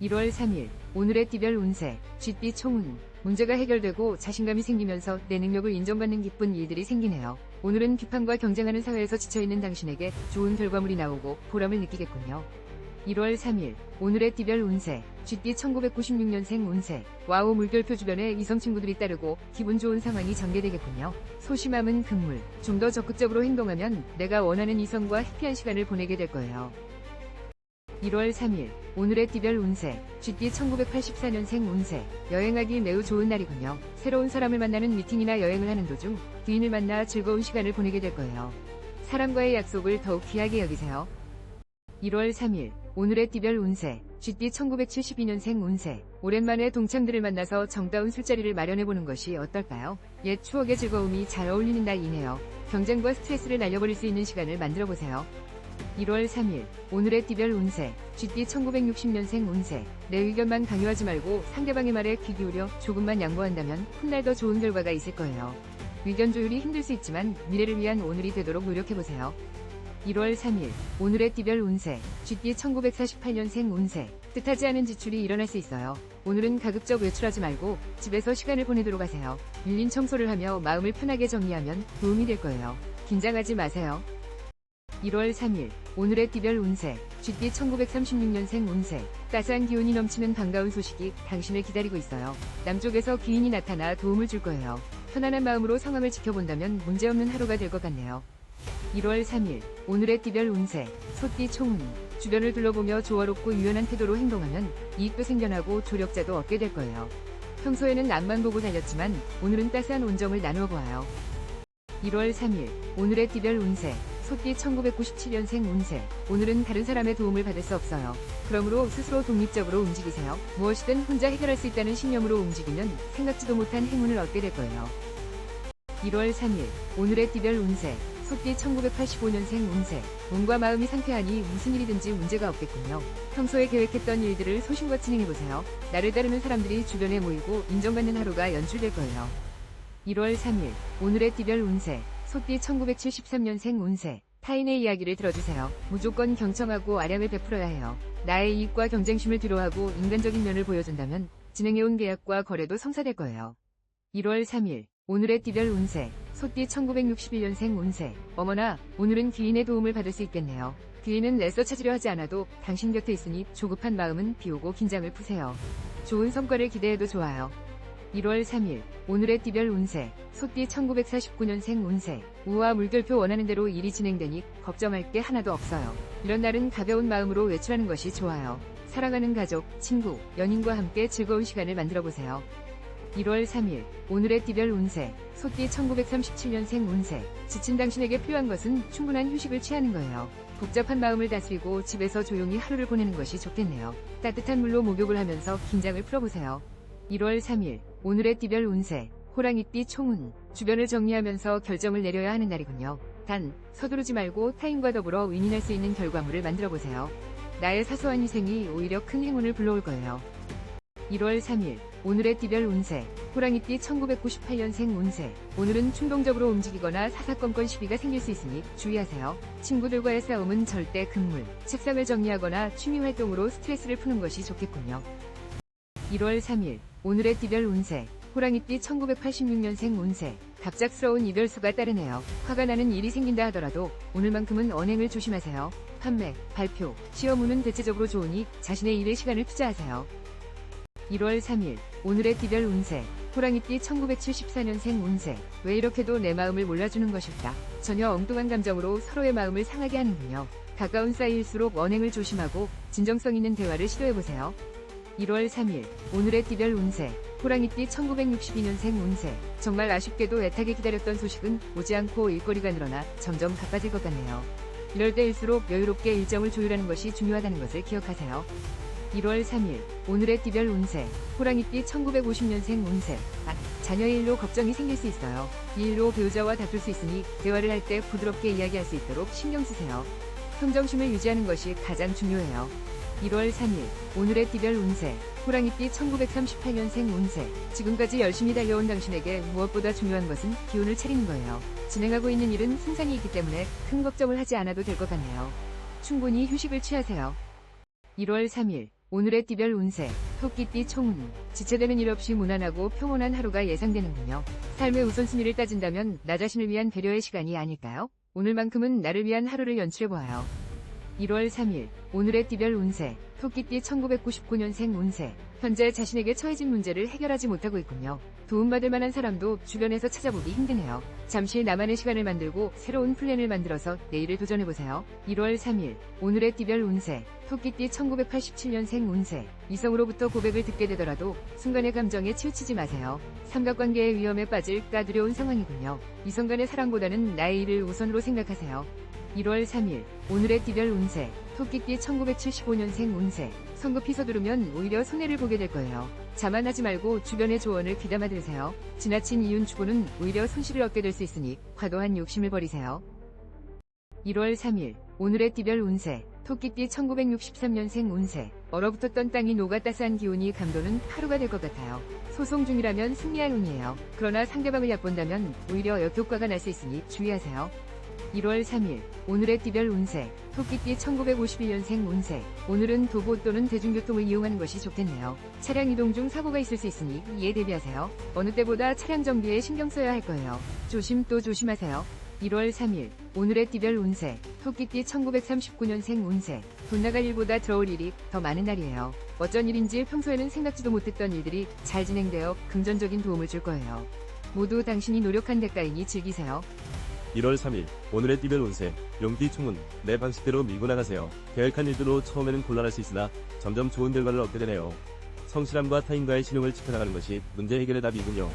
1월 3일 오늘의 띠별 운세 쥐띠 총운 문제가 해결되고 자신감이 생기면서 내 능력을 인정받는 기쁜 일들이 생기네요. 오늘은 비판과 경쟁하는 사회에서 지쳐있는 당신에게 좋은 결과물이 나오고 보람을 느끼겠군요. 1월 3일 오늘의 띠별 운세 쥐띠 1996년생 운세 와우 물결표 주변에 이성 친구들이 따르고 기분 좋은 상황이 전개되겠군요. 소심함은 금물 좀 더 적극적으로 행동하면 내가 원하는 이성과 해피한 시간을 보내게 될 거예요. 1월 3일 오늘의 띠별 운세 쥐띠 1984년생 운세 여행하기 매우 좋은 날이군요. 새로운 사람을 만나는 미팅이나 여행을 하는 도중 귀인을 만나 즐거운 시간을 보내게 될 거예요. 사람과의 약속을 더욱 귀하게 여기세요. 1월 3일 오늘의 띠별 운세 쥐띠 1972년생 운세 오랜만에 동창들을 만나서 정다운 술자리를 마련해보는 것이 어떨까요? 옛 추억의 즐거움이 잘 어울리는 날이네요. 경쟁과 스트레스를 날려버릴 수 있는 시간을 만들어보세요. 1월 3일 오늘의 띠별 운세 쥐띠 1960년생 운세 내 의견만 강요하지 말고 상대방의 말에 귀 기울여 조금만 양보한다면 훗날 더 좋은 결과가 있을 거예요. 의견 조율이 힘들 수 있지만 미래를 위한 오늘이 되도록 노력해보세요. 1월 3일 오늘의 띠별 운세 쥐띠 1948년생 운세 뜻하지 않은 지출이 일어날 수 있어요. 오늘은 가급적 외출하지 말고 집에서 시간을 보내도록 하세요. 밀린 청소를 하며 마음을 편하게 정리하면 도움이 될 거예요. 긴장하지 마세요. 1월 3일 오늘의 띠별 운세 쥐띠 1936년생 운세 따스한 기운이 넘치는 반가운 소식이 당신을 기다리고 있어요. 남쪽에서 귀인이 나타나 도움을 줄 거예요. 편안한 마음으로 상황을 지켜본다면 문제없는 하루가 될 것 같네요. 1월 3일 오늘의 띠별 운세 소띠 총운 주변을 둘러보며 조화롭고 유연한 태도로 행동하면 이익도 생겨나고 조력자도 얻게 될 거예요. 평소에는 앞만 보고 달렸지만 오늘은 따스한 온정을 나누어 보아요. 1월 3일 오늘의 띠별 운세 소띠 1997년생 운세 오늘은 다른 사람의 도움을 받을 수 없어요. 그러므로 스스로 독립적으로 움직이세요. 무엇이든 혼자 해결할 수 있다는 신념으로 움직이면 생각지도 못한 행운을 얻게 될 거예요. 1월 3일 오늘의 띠별 운세 소띠 1985년생 운세 몸과 마음이 상쾌하니 무슨 일이든지 문제가 없겠군요. 평소에 계획했던 일들을 소신과 진행해보세요. 나를 따르는 사람들이 주변에 모이고 인정받는 하루가 연출될 거예요. 1월 3일 오늘의 띠별 운세 소띠 1973년생 운세 타인의 이야기를 들어주세요. 무조건 경청하고 아량을 베풀어야 해요. 나의 이익과 경쟁심을 뒤로하고 인간적인 면을 보여준다면 진행해온 계약과 거래도 성사될 거예요. 1월 3일 오늘의 띠별 운세 소띠 1961년생 운세 어머나 오늘은 귀인의 도움을 받을 수 있겠네요. 귀인은 애써 찾으려 하지 않아도 당신 곁에 있으니 조급한 마음은 비우고 긴장을 푸세요. 좋은 성과를 기대해도 좋아요. 1월 3일 오늘의 띠별 운세 소띠 1949년생 운세 우와 물결표 원하는 대로 일이 진행되니 걱정할 게 하나도 없어요. 이런 날은 가벼운 마음으로 외출하는 것이 좋아요. 사랑하는 가족, 친구, 연인과 함께 즐거운 시간을 만들어 보세요. 1월 3일 오늘의 띠별 운세 소띠 1937년생 운세 지친 당신에게 필요한 것은 충분한 휴식을 취하는 거예요. 복잡한 마음을 다스리고 집에서 조용히 하루를 보내는 것이 좋겠네요. 따뜻한 물로 목욕을 하면서 긴장을 풀어보세요. 1월 3일 오늘의 띠별 운세 호랑이띠 총운 주변을 정리하면서 결정을 내려야 하는 날이군요. 단 서두르지 말고 타인과 더불어 윈윈할 수 있는 결과물을 만들어 보세요. 나의 사소한 희생이 오히려 큰 행운을 불러올 거예요. 1월 3일 오늘의 띠별 운세 호랑이띠 1998년생 운세 오늘은 충동적으로 움직이거나 사사건건 시비가 생길 수 있으니 주의하세요. 친구들과의 싸움은 절대 금물 책상을 정리하거나 취미 활동으로 스트레스를 푸는 것이 좋겠군요. 1월 3일 오늘의 띠별 운세 호랑이띠 1986년생 운세 갑작스러운 이별수가 따르네요. 화가 나는 일이 생긴다 하더라도 오늘만큼은 언행을 조심하세요. 판매, 발표, 시험 운은 대체적으로 좋으니 자신의 일에 시간을 투자하세요. 1월 3일 오늘의 띠별 운세 호랑이띠 1974년생 운세 왜 이렇게도 내 마음을 몰라주는 것일까 전혀 엉뚱한 감정으로 서로의 마음을 상하게 하는군요. 가까운 사이일수록 언행을 조심하고 진정성 있는 대화를 시도해보세요. 1월 3일 오늘의 띠별 운세 호랑이띠 1962년생 운세 정말 아쉽게도 애타게 기다렸던 소식은 오지 않고 일거리가 늘어나 점점 바빠질 것 같네요. 이럴 때일수록 여유롭게 일정을 조율하는 것이 중요하다는 것을 기억하세요. 1월 3일 오늘의 띠별 운세 호랑이띠 1950년생 운세 아, 자녀의 일로 걱정이 생길 수 있어요. 이 일로 배우자와 다툴 수 있으니 대화를 할 때 부드럽게 이야기할 수 있도록 신경 쓰세요. 평정심을 유지하는 것이 가장 중요해요. 1월 3일 오늘의 띠별 운세 호랑이띠 1938년생 운세 지금까지 열심히 달려온 당신에게 무엇보다 중요한 것은 기운을 차리는 거예요. 진행하고 있는 일은 승산이 있기 때문에 큰 걱정을 하지 않아도 될 것 같네요. 충분히 휴식을 취하세요. 1월 3일 오늘의 띠별 운세, 토끼띠 총운, 지체되는 일 없이 무난하고 평온한 하루가 예상되는군요. 삶의 우선순위를 따진다면 나 자신을 위한 배려의 시간이 아닐까요? 오늘만큼은 나를 위한 하루를 연출해보아요. 1월 3일, 오늘의 띠별 운세, 토끼띠 1999년생 운세, 현재 자신에게 처해진 문제를 해결하지 못하고 있군요. 도움받을 만한 사람도 주변에서 찾아보기 힘드네요. 잠시 나만의 시간을 만들고 새로운 플랜을 만들어서 내일을 도전해보세요. 1월 3일, 오늘의 띠별 운세, 토끼띠 1987년생 운세, 이성으로부터 고백을 듣게 되더라도 순간의 감정에 치우치지 마세요. 삼각관계의 위험에 빠질까 두려운 상황이군요. 이성 간의 사랑보다는 나의 일을 우선으로 생각하세요. 1월 3일, 오늘의 띠별 운세, 토끼띠 1975년생 운세, 성급히 서 두르면 오히려 손해를 보게 될 거예요. 자만하지 말고 주변의 조언을 귀담아 들으세요. 지나친 이윤 추구는 오히려 손실을 얻게 될 수 있으니 과도한 욕심을 버리세요. 1월 3일, 오늘의 띠별 운세, 토끼띠 1963년생 운세, 얼어붙었던 땅이 녹아 따스한 기운이 감도는 하루가 될 것 같아요. 소송 중이라면 승리할 운이에요. 그러나 상대방을 얕본다면 오히려 역효과가 날 수 있으니 주의하세요. 1월 3일, 오늘의 띠별 운세, 토끼띠 1951년생 운세, 오늘은 도보 또는 대중교통을 이용하는 것이 좋겠네요. 차량 이동 중 사고가 있을 수 있으니 이에 대비하세요. 어느 때보다 차량 정비에 신경 써야 할 거예요. 조심 또 조심하세요. 1월 3일, 오늘의 띠별 운세, 토끼띠 1939년생 운세, 돈 나갈 일보다 들어올 일이 더 많은 날이에요. 어쩐 일인지 평소에는 생각지도 못했던 일들이 잘 진행되어 금전적인 도움을 줄 거예요. 모두 당신이 노력한 대가이니 즐기세요. 1월 3일 오늘의 띠별 운세 용띠 총은 내 방식대로 밀고 나가세요. 계획한 일들로 처음에는 곤란할 수 있으나 점점 좋은 결과를 얻게 되네요. 성실함과 타인과의 신용을 지켜나가는 것이 문제 해결의 답이군요.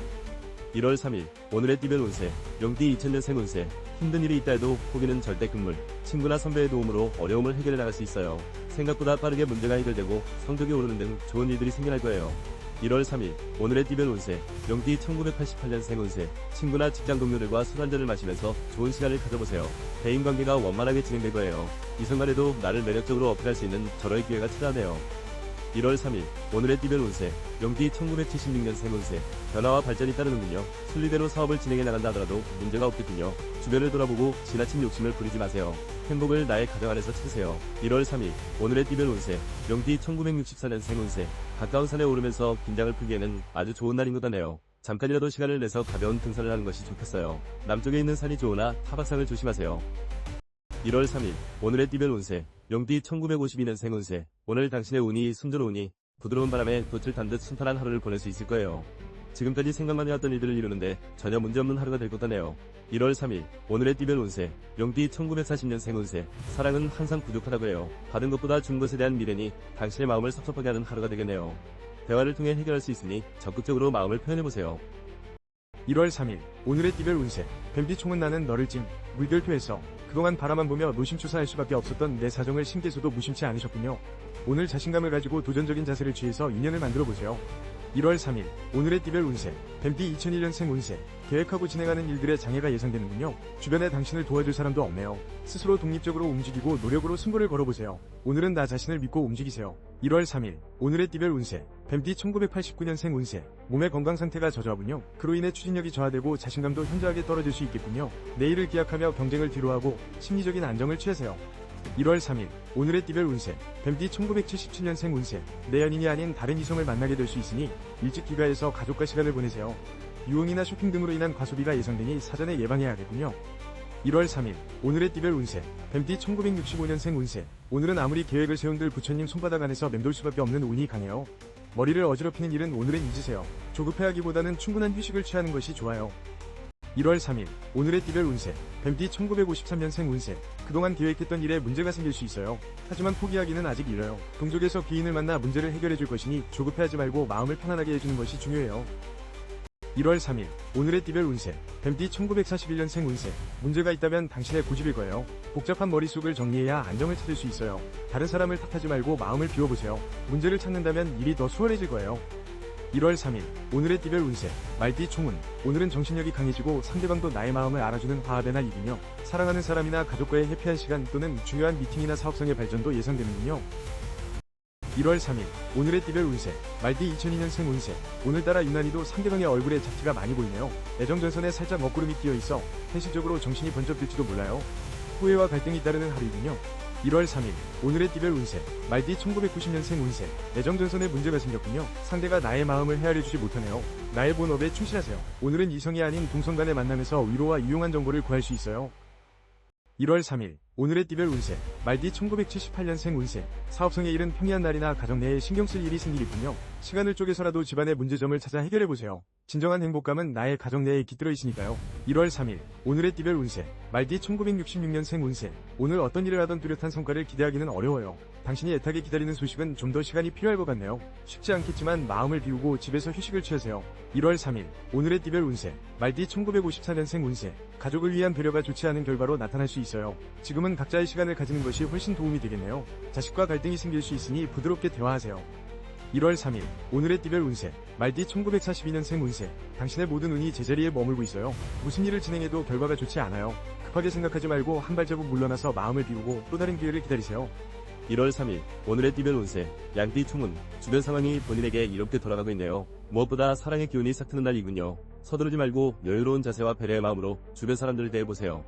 1월 3일 오늘의 띠별 운세 용띠 2000년생 운세 힘든 일이 있다 해도 포기는 절대 금물 친구나 선배의 도움으로 어려움을 해결해 나갈 수 있어요. 생각보다 빠르게 문제가 해결되고 성적이 오르는 등 좋은 일들이 생겨날 거예요. 1월 3일 오늘의 띠별 운세 용띠 1988년생 운세 친구나 직장 동료들과 술 한잔을 마시면서 좋은 시간을 가져보세요. 대인관계가 원만하게 진행될 거예요. 이순간에도 나를 매력적으로 어필할 수 있는 절호의 기회가 찾아오네요. 1월 3일 오늘의 띠별 운세 용띠 1976년생 운세 변화와 발전이 따르는군요. 순리대로 사업을 진행해 나간다 하더라도 문제가 없겠군요. 주변을 돌아보고 지나친 욕심을 부리지 마세요. 행복을 나의 가정 안에서 찾으세요. 1월 3일 오늘의 띠별 운세 용띠 1964년생 운세 가까운 산에 오르면서 긴장을 풀기에는 아주 좋은 날인 것 같네요. 잠깐이라도 시간을 내서 가벼운 등산을 하는 것이 좋겠어요. 남쪽에 있는 산이 좋으나 타박상을 조심하세요. 1월 3일 오늘의 띠별 운세 용띠 1952년생 운세 오늘 당신의 운이 순조로우니 부드러운 바람에 돛을 탄듯 순탄한 하루를 보낼 수 있을 거예요. 지금까지 생각만 해왔던 일들을 이루는데 전혀 문제없는 하루가 될것 같네요. 1월 3일 오늘의 띠별 운세 용띠 1940년생 운세 사랑은 항상 부족하다고 해요. 받은 것보다 준 것에 대한 미련이 당신의 마음을 섭섭하게 하는 하루가 되겠네요. 대화를 통해 해결할 수 있으니 적극적으로 마음을 표현해보세요. 1월 3일 오늘의 띠별 운세 뱀비 총은 나는 너를 찜 물결표에서 그동안 바라만 보며 노심초사할 수밖에 없었던 내 사정을 신께서도 무심치 않으셨군요. 오늘 자신감을 가지고 도전적인 자세를 취해서 인연을 만들어 보세요. 1월 3일 오늘의 띠별 운세 뱀띠 2001년생 운세 계획하고 진행하는 일들의 장애가 예상되는군요. 주변에 당신을 도와줄 사람도 없네요. 스스로 독립적으로 움직이고 노력으로 승부를 걸어보세요. 오늘은 나 자신을 믿고 움직이세요. 1월 3일 오늘의 띠별 운세 뱀띠 1989년생 운세 몸의 건강 상태가 저조하군요. 그로 인해 추진력이 저하되고 자신감도 현저하게 떨어질 수 있겠군요. 내일을 기약하며 경쟁을 뒤로하고 심리적인 안정을 취하세요. 1월 3일 오늘의 띠별 운세 뱀띠 1977년생 운세 내 연인이 아닌 다른 이성을 만나게 될 수 있으니 일찍 귀가해서 가족과 시간을 보내세요. 유흥이나 쇼핑 등으로 인한 과소비가 예상되니 사전에 예방해야겠군요. 1월 3일 오늘의 띠별 운세 뱀띠 1965년생 운세 오늘은 아무리 계획을 세운들 부처님 손바닥 안에서 맴돌 수밖에 없는 운이 강해요. 머리를 어지럽히는 일은 오늘은 잊으세요. 조급해하기보다는 충분한 휴식을 취하는 것이 좋아요. 1월 3일 오늘의 띠별 운세 뱀띠 1953년생 운세 그동안 계획했던 일에 문제가 생길 수 있어요. 하지만 포기하기는 아직 이뤄요. 동족에서 귀인을 만나 문제를 해결해 줄 것이니 조급해하지 말고 마음을 편안하게 해주는 것이 중요해요. 1월 3일 오늘의 띠별 운세 뱀띠 1941년생 운세 문제가 있다면 당신의 고집일 거예요. 복잡한 머릿속을 정리해야 안정을 찾을 수 있어요. 다른 사람을 탓하지 말고 마음을 비워보세요. 문제를 찾는다면 일이 더 수월해질 거예요. 1월 3일 오늘의 띠별 운세 말띠 총운 오늘은 정신력이 강해지고 상대방도 나의 마음을 알아주는 화합의 날이군요. 사랑하는 사람이나 가족과의 해피한 시간 또는 중요한 미팅이나 사업성의 발전도 예상되는군요. 1월 3일 오늘의 띠별 운세 말띠 2002년생 운세 오늘따라 유난히도 상대방의 얼굴에 잡티가 많이 보이네요. 애정 전선에 살짝 먹구름이 끼어 있어 현실적으로 정신이 번쩍 들지도 몰라요. 후회와 갈등이 따르는 하루이군요. 1월 3일 오늘의 띠별 운세 말디 1990년생 운세 애정전선에 문제가 생겼군요. 상대가 나의 마음을 헤아려주지 못하네요. 나의 본업에 충실하세요. 오늘은 이성이 아닌 동성 간의 만남에서 위로와 유용한 정보를 구할 수 있어요. 1월 3일 오늘의 띠별 운세 말디 1978년생 운세 사업성에 이른 평이한 날이나 가정 내에 신경 쓸 일이 생기겠군요. 시간을 쪼개서라도 집안의 문제점을 찾아 해결해 보세요. 진정한 행복감은 나의 가정 내에 깃들어 있으니까요. 1월 3일 오늘의 띠별 운세 말디 1966년생 운세 오늘 어떤 일을 하던 뚜렷한 성과를 기대하기는 어려워요. 당신이 애타게 기다리는 소식은 좀 더 시간이 필요할 것 같네요. 쉽지 않겠지만 마음을 비우고 집에서 휴식을 취하세요. 1월 3일 오늘의 띠별 운세 말디 1954년생 운세 가족을 위한 배려가 좋지 않은 결과로 나타날 수 있어요. 지금 은 각자의 시간을 가지는 것이 훨씬 도움이 되겠네요. 자식과 갈등이 생길 수 있으니 부드럽게 대화하세요. 1월 3일 오늘의 띠별 운세 말디 1942년생 운세 당신의 모든 운이 제자리에 머물고 있어요. 무슨 일을 진행해도 결과가 좋지 않아요. 급하게 생각하지 말고 한 발자국 물러나서 마음을 비우고 또 다른 기회를 기다리세요. 1월 3일 오늘의 띠별 운세 양띠 충운 주변 상황이 본인에게 이롭게 돌아가고 있네요. 무엇보다 사랑의 기운이 싹 트는 날이군요. 서두르지 말고 여유로운 자세와 배려의 마음으로 주변 사람들을 대해보세요.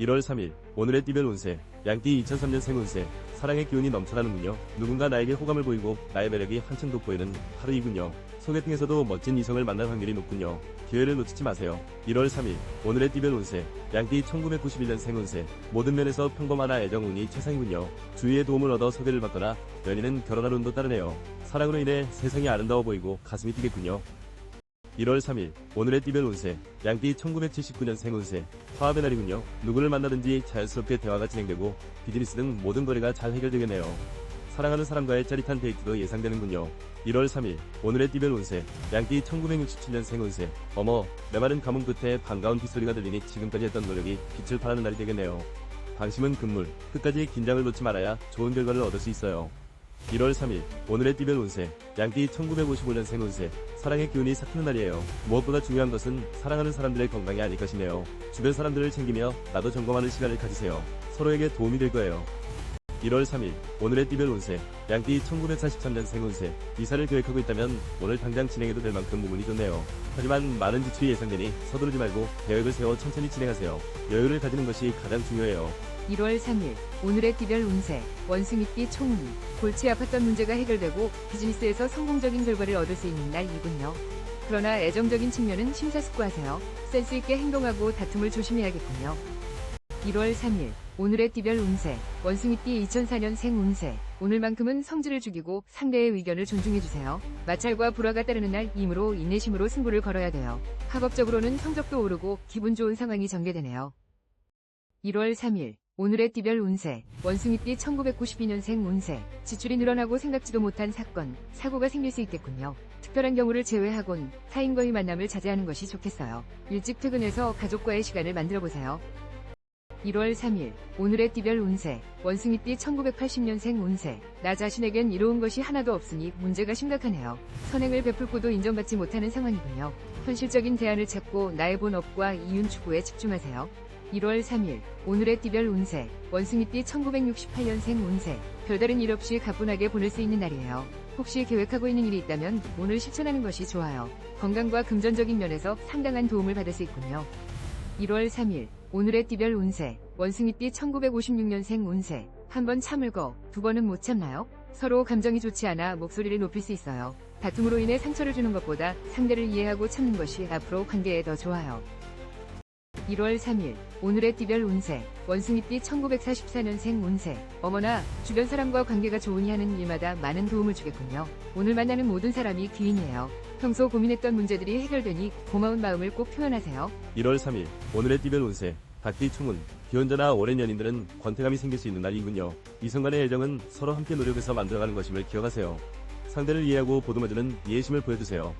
1월 3일 오늘의 띠별 운세 양띠 2003년생 운세 사랑의 기운이 넘쳐나는군요. 누군가 나에게 호감을 보이고 나의 매력이 한층 돋보이는 하루이군요. 소개팅에서도 멋진 이성을 만날 확률이 높군요. 기회를 놓치지 마세요. 1월 3일 오늘의 띠별 운세 양띠 1991년생 운세 모든 면에서 평범하나 애정 운이 최상이군요. 주위의 도움을 얻어 소개를 받거나 연인은 결혼할 운도 따르네요. 사랑으로 인해 세상이 아름다워 보이고 가슴이 뛰겠군요. 1월 3일 오늘의 띠별 운세 양띠 1979년생 운세 화합의 날이군요. 누구를 만나든지 자연스럽게 대화가 진행되고 비즈니스 등 모든 거래가 잘 해결되겠네요. 사랑하는 사람과의 짜릿한 데이트도 예상되는군요. 1월 3일 오늘의 띠별 운세 양띠 1967년생 운세 어머 메마른 가뭄 끝에 반가운 빗소리가 들리니 지금까지 했던 노력이 빛을 발하는 날이 되겠네요. 방심은 금물 끝까지 긴장을 놓지 말아야 좋은 결과를 얻을 수 있어요. 1월 3일 오늘의 띠별 운세 양띠 1955년생 운세 사랑의 기운이 삭히는 날이에요. 무엇보다 중요한 것은 사랑하는 사람들의 건강이 아닐 것이네요. 주변 사람들을 챙기며 나도 점검하는 시간을 가지세요. 서로에게 도움이 될 거예요. 1월 3일 오늘의 띠별 운세 양띠 1943년생 운세 이사를 계획하고 있다면 오늘 당장 진행해도 될 만큼 운이 좋네요. 하지만 많은 지출이 예상되니 서두르지 말고 계획을 세워 천천히 진행하세요. 여유를 가지는 것이 가장 중요해요. 1월 3일 오늘의 띠별 운세 원숭이띠 총운 골치 아팠던 문제가 해결되고 비즈니스에서 성공적인 결과를 얻을 수 있는 날이군요. 그러나 애정적인 측면은 심사숙고하세요. 센스 있게 행동하고 다툼을 조심해야겠군요. 1월 3일 오늘의 띠별 운세 원숭이띠 2004년 생 운세 오늘만큼은 성질을 죽이고 상대의 의견을 존중해주세요. 마찰과 불화가 따르는 날이므로 인내심으로 승부를 걸어야 돼요. 학업적으로는 성적도 오르고 기분 좋은 상황이 전개되네요. 1월 3일 오늘의 띠별 운세 원숭이띠 1992년생 운세 지출이 늘어나고 생각지도 못한 사건 사고가 생길 수 있겠군요. 특별한 경우를 제외하곤 타인과의 만남을 자제하는 것이 좋겠어요. 일찍 퇴근해서 가족과의 시간을 만들어 보세요. 1월 3일 오늘의 띠별 운세 원숭이띠 1980년생 운세 나 자신에겐 이로운 것이 하나도 없으니 문제가 심각하네요. 선행을 베풀고도 인정받지 못하는 상황이군요. 현실적인 대안을 찾고 나의 본업과 이윤 추구에 집중하세요. 1월 3일 오늘의 띠별 운세 원숭이띠 1968년생 운세 별다른 일 없이 가뿐하게 보낼 수 있는 날이에요. 혹시 계획하고 있는 일이 있다면 오늘 실천하는 것이 좋아요. 건강과 금전적인 면에서 상당한 도움을 받을 수 있군요. 1월 3일 오늘의 띠별 운세 원숭이띠 1956년생 운세 한 번 참을 거 두 번은 못 참나요? 서로 감정이 좋지 않아 목소리를 높일 수 있어요. 다툼으로 인해 상처를 주는 것보다 상대를 이해하고 참는 것이 앞으로 관계에 더 좋아요. 1월 3일 오늘의 띠별 운세 원숭이띠 1944년생 운세 어머나 주변 사람과 관계가 좋으니 하는 일마다 많은 도움을 주겠군요. 오늘 만나는 모든 사람이 귀인이에요. 평소 고민했던 문제들이 해결되니 고마운 마음을 꼭 표현하세요. 1월 3일 오늘의 띠별 운세 닭띠 충운 기혼자나 오랜 연인들은 권태감이 생길 수 있는 날이군요. 이성 간의 애정은 서로 함께 노력해서 만들어가는 것임을 기억하세요. 상대를 이해하고 보듬어주는 이해심을 보여주세요.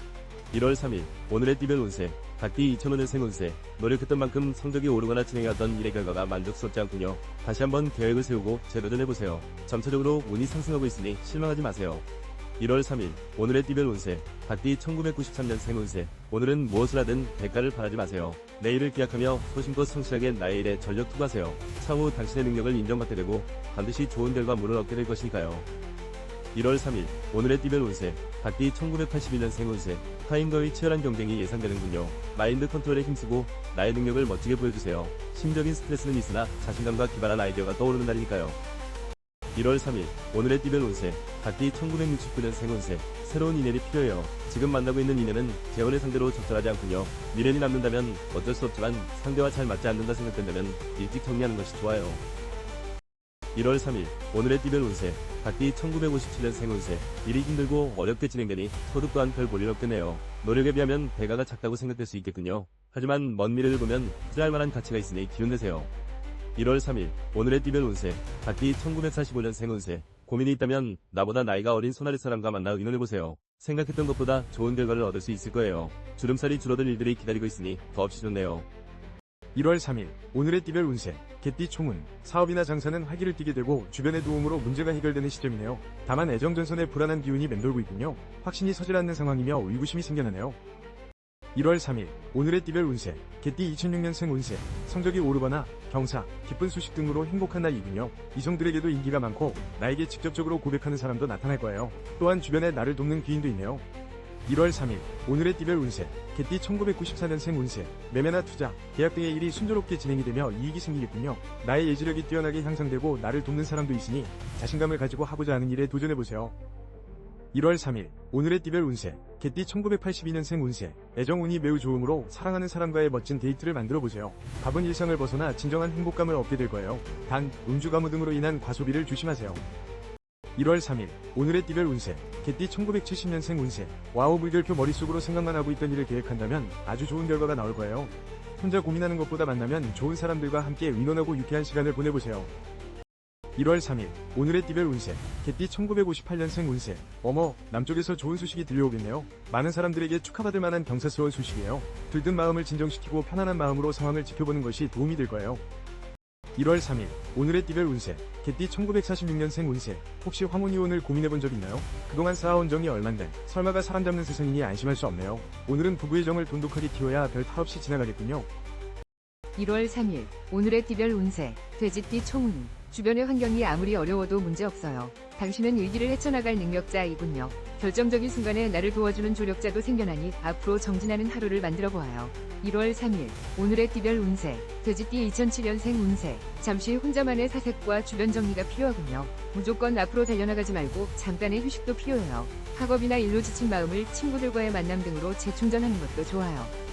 1월 3일 오늘의 띠별 운세 닭띠 2005년생 운세 노력했던 만큼 성적이 오르거나 진행하던 일의 결과가 만족스럽지 않군요. 다시 한번 계획을 세우고 재도전해보세요. 점차적으로 운이 상승하고 있으니 실망하지 마세요. 1월 3일 오늘의 띠별 운세 닭띠 1993년 생 운세 오늘은 무엇을 하든 대가를 바라지 마세요. 내일을 기약하며 소신껏 성실하게 나의 일에 전력 투구하세요. 차후 당신의 능력을 인정받게 되고 반드시 좋은 결과물을 얻게 될 것이니까요. 1월 3일 오늘의 띠별 운세 닭띠 1981년생 운세 타인과의 치열한 경쟁이 예상되는군요. 마인드 컨트롤에 힘쓰고 나의 능력을 멋지게 보여주세요. 심적인 스트레스는 있으나 자신감과 기발한 아이디어가 떠오르는 날이니까요. 1월 3일 오늘의 띠별 운세 각기 1969년생 운세 새로운 인연이 필요해요. 지금 만나고 있는 인연은 재혼의 상대로 적절하지 않군요. 미련이 남는다면 어쩔 수 없지만 상대와 잘 맞지 않는다 생각된다면 일찍 정리하는 것이 좋아요. 1월 3일 오늘의 띠별 운세 각기 1957년 생 운세 일이 힘들고 어렵게 진행되니 소득 또한 별 볼일 없겠네요. 노력에 비하면 대가가 작다고 생각될 수 있겠군요. 하지만 먼 미래를 보면 투자할 만한 가치가 있으니 기운 내세요. 1월 3일 오늘의 띠별 운세 각기 1945년 생 운세 고민이 있다면 나보다 나이가 어린 손아래 사람과 만나 의논해보세요. 생각했던 것보다 좋은 결과를 얻을 수 있을 거예요. 주름살이 줄어들 일들이 기다리고 있으니 더없이 좋네요. 1월 3일 오늘의 띠별 운세 개띠 총운 사업이나 장사는 활기를 띠게 되고 주변의 도움으로 문제가 해결되는 시점이네요. 다만 애정전선에 불안한 기운이 맴돌고 있군요. 확신이 서질 않는 상황이며 의구심이 생겨나네요. 1월 3일 오늘의 띠별 운세 개띠 2006년생 운세 성적이 오르거나 경사 기쁜 소식 등으로 행복한 날이군요. 이성들에게도 인기가 많고 나에게 직접적으로 고백하는 사람도 나타날 거예요. 또한 주변에 나를 돕는 귀인도 있네요. 1월 3일 오늘의 띠별 운세 개띠 1994년생 운세 매매나 투자 계약 등의 일이 순조롭게 진행이 되며 이익이 생기겠군요. 나의 예지력이 뛰어나게 향상되고 나를 돕는 사람도 있으니 자신감을 가지고 하고자 하는 일에 도전해보세요. 1월 3일 오늘의 띠별 운세 개띠 1982년생 운세 애정운이 매우 좋으므로 사랑하는 사람과의 멋진 데이트를 만들어보세요. 바쁜 일상을 벗어나 진정한 행복감을 얻게 될 거예요. 단 음주 가무 등으로 인한 과소비를 조심하세요. 1월 3일 오늘의 띠별 운세 개띠 1970년생 운세 와우 물결표 머릿속으로 생각만 하고 있던 일을 계획한다면 아주 좋은 결과가 나올 거예요. 혼자 고민하는 것보다 만나면 좋은 사람들과 함께 의논하고 유쾌한 시간을 보내보세요. 1월 3일 오늘의 띠별 운세 개띠 1958년생 운세 어머 남쪽에서 좋은 소식이 들려오겠네요. 많은 사람들에게 축하받을 만한 경사스러운 소식이에요. 들뜬 마음을 진정시키고 편안한 마음으로 상황을 지켜보는 것이 도움이 될 거예요. 1월 3일 오늘의 띠별 운세 개띠 1946년생 운세 혹시 화모니온을 고민해본 적 있나요? 그동안 쌓아온 정이 얼만데 설마가 사람 잡는 세상이니 안심할 수 없네요. 오늘은 부부의 정을 돈독하게 키워야 별 탈 없이 지나가겠군요. 1월 3일 오늘의 띠별 운세 돼지띠 총운 주변의 환경이 아무리 어려워도 문제없어요. 당신은 위기를 헤쳐나갈 능력자이군요. 결정적인 순간에 나를 도와주는 조력자도 생겨나니 앞으로 정진하는 하루를 만들어 보아요. 1월 3일 오늘의 띠별 운세 돼지띠 2007년생 운세 잠시 혼자만의 사색과 주변 정리가 필요하군요. 무조건 앞으로 달려나가지 말고 잠깐의 휴식도 필요해요. 학업이나 일로 지친 마음을 친구들과의 만남 등으로 재충전하는 것도 좋아요.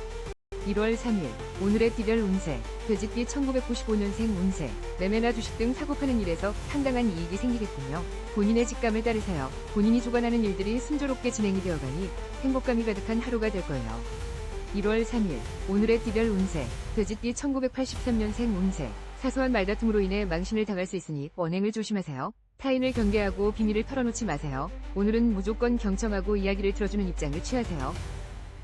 1월 3일 오늘의 띠별 운세 돼지띠 1995년생 운세 매매나 주식 등 사고 파는 일에서 상당한 이익이 생기겠군요. 본인의 직감을 따르세요. 본인이 주관하는 일들이 순조롭게 진행이 되어가니 행복감이 가득한 하루가 될 거예요. 1월 3일 오늘의 띠별 운세 돼지띠 1983년생 운세 사소한 말다툼으로 인해 망신을 당할 수 있으니 언행을 조심하세요. 타인을 경계하고 비밀을 털어놓지 마세요. 오늘은 무조건 경청하고 이야기를 들어주는 입장을 취하세요.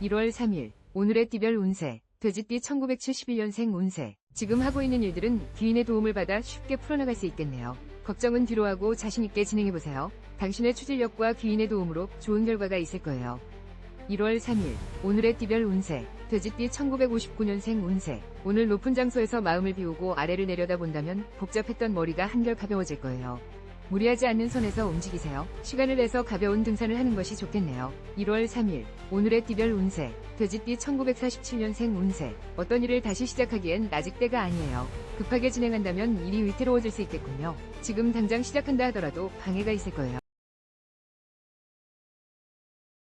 1월 3일 오늘의 띠별 운세 돼지띠 1971년생 운세 지금 하고 있는 일들은 귀인의 도움을 받아 쉽게 풀어나갈 수 있겠네요. 걱정은 뒤로 하고 자신있게 진행해보세요. 당신의 추진력과 귀인의 도움으로 좋은 결과가 있을 거예요. 1월 3일 오늘의 띠별 운세 돼지띠 1959년생 운세 오늘 높은 장소에서 마음을 비우고 아래를 내려다본다면 복잡했던 머리가 한결 가벼워질 거예요. 무리하지 않는 선에서 움직이세요. 시간을 내서 가벼운 등산을 하는 것이 좋겠네요. 1월 3일 오늘의 띠별 운세 돼지띠 1947년생 운세 어떤 일을 다시 시작하기엔 아직 때가 아니에요. 급하게 진행한다면 일이 위태로워질 수 있겠군요. 지금 당장 시작한다 하더라도 방해가 있을 거예요.